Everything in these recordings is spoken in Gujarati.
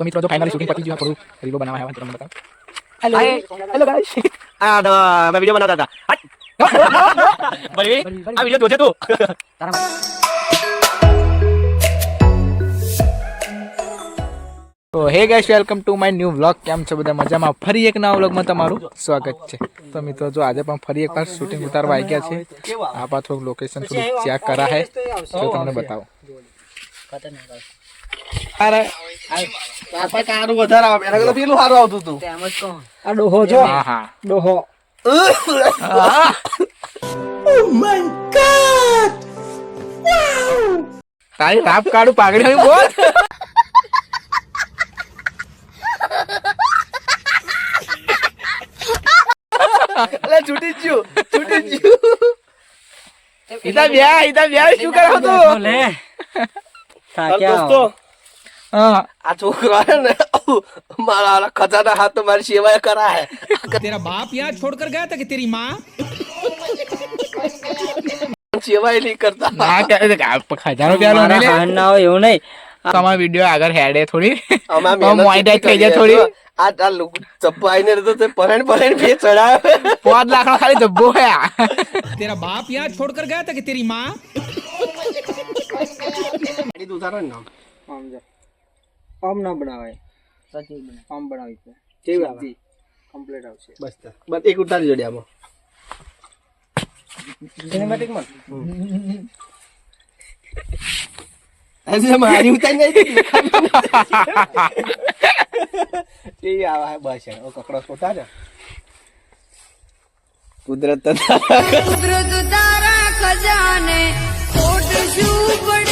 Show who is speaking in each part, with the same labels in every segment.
Speaker 1: તો મિત્રો જો ફાઇનલી શૂટિંગ પતી ગયું થોડું રીલો બનાવવા આવ્યા તમને બતાવ. હેલો હેલો ગાઈસ
Speaker 2: આ તો મેં વિડિયો બનાવતા હતા. બરી આ વિડિયો જોજે તું.
Speaker 1: તો hey guys welcome to my new vlog કેમ છો બધા? મજામાં? ફરી એક નવા વ્લોગમાં તમારું સ્વાગત છે. તો મિત્રો જો આજે પણ ફરી એકવાર શૂટિંગ ઉતારવા આવી ગયા છે. આ પા થોડું લોકેશન થોડું ચેક કરા હે તો તમને બતાવો.
Speaker 2: આપણે કારું વધારે આવે એના કરતા પેલું સારું આવતું હતું.
Speaker 3: આ ડોહો જો.
Speaker 1: હા હા.
Speaker 3: ડોહો.
Speaker 1: તારી રાપ કાઢું પાઘડી બોલ.
Speaker 2: એટલે છૂટી ગયું છૂટી ગયું
Speaker 1: ઈતા બ્યા ઈતા બ્યા શું કરો તું?
Speaker 3: લે.
Speaker 2: ચાલ દોસ્તો. આ છોકરો હે ને हाथ ખજાના હાથ તો મારી સેવા કરા હે
Speaker 4: તેરા બાપ યહાં છોડ કર ગયા કે તેરી માં?
Speaker 2: સેવા નહીં કરતા.
Speaker 1: ના કે ખજાનો પ્યાલો ને
Speaker 3: હાન ના હોય એવું નહીં.
Speaker 1: તમારા વિડિયો આગળ હેડે થોડી.
Speaker 2: અમાર
Speaker 1: મોનેટાઈઝ થઈ જાય થોડી.
Speaker 2: આ આ લોકો ચપ્પો આઈને તો તે પરણ પરણ ભે ચડાવે.
Speaker 1: 5 લાખ નો ખાલી જબ્બો હે
Speaker 4: તેરા બાપ યહાં છોડ કર ગયા કે
Speaker 2: તેરી માં? દૂધારા નામ.
Speaker 3: સમજા જો આમ ના બનાવાય. સાચી બને આમ બનાવી છે.
Speaker 2: કેવી આવે?
Speaker 3: કમ્પ્લીટ આવશે.
Speaker 2: બસ તાર. બસ એક ઉતારી જોડે આમાં.
Speaker 3: સિનેમેટિકમાં?
Speaker 2: આજે મારી ઉતારી નહીં કેવી આવે હે બસ યાર. ઓ કકડો ખોટા ને કુદરત તો
Speaker 5: કુદરત તારા ખજાને ખોટ શું પડી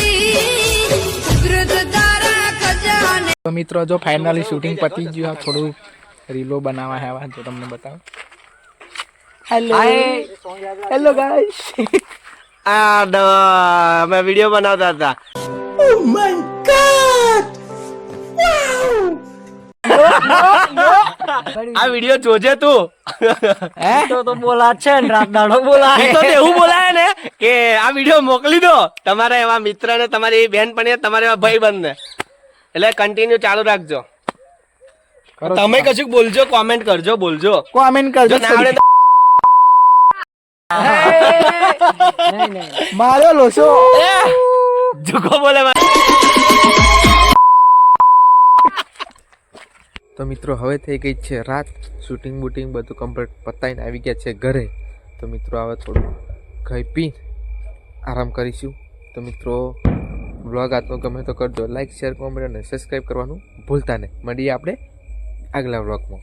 Speaker 1: તો મિત્રો જો ફાઇનલી શૂટિંગ પતી ગયું આ થોડું રીલો બનાવવા આવ્યા તો તમને બતાવું. હેલો હેલો ગાઈસ
Speaker 2: આ ડ- અમે વીડિયો બનાવતા હતા. આ વીડિયો જોજે તું.
Speaker 1: હે?
Speaker 3: તો તો બોલા છે ને રાત દાડો બોલા
Speaker 2: તો એવું બોલાય ને કે આ વીડિયો મોકલી દો. તમારા એવા મિત્ર ને તમારી બેન પણ તમારા એવા ભાઈ બંધ ને એટલે કન્ટિન્યુ ચાલુ રાખજો. તમે કશું બોલજો કોમેન્ટ કરજો બોલજો.
Speaker 1: કોમેન્ટ કરજો મારો લોસો
Speaker 2: જુકો બોલે
Speaker 1: તો મિત્રો હવે થઈ ગઈ છે રાત. શૂટિંગ બૂટિંગ બધું કમ્પ્લીટ પતાવીને આવી ગયા છે ઘરે. તો મિત્રો હવે થોડું ખાઈ પી આરામ કરીશું. તો મિત્રો વ્લોગ આત્મ ગમે તો કરજો. લાઈક શેર કોમેન્ટ અને સબસ્ક્રાઈબ કરવાનું ભૂલતા નહીં. મળીએ આપણે આગલા વ્લોગમાં